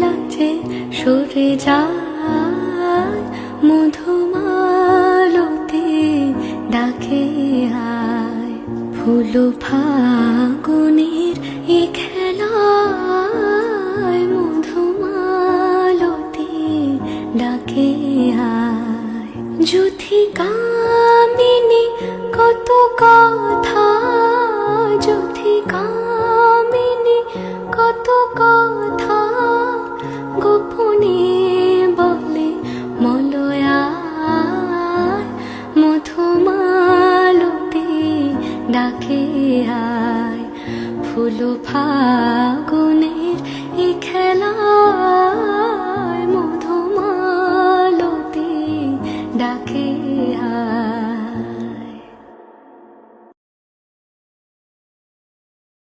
লাজে সরে যায় মধুমালতে ডাকে আয় ফুল ফাগুনের এ খেলায় মধুমালতে ডাকে আয় যুথি কামিনী, কত কথা। যুথি কামিনী, কত কথা। গোপনে বলে মলয়ায় মধুমালতে ডাকে ফুল ফাগুনের এ খেলায়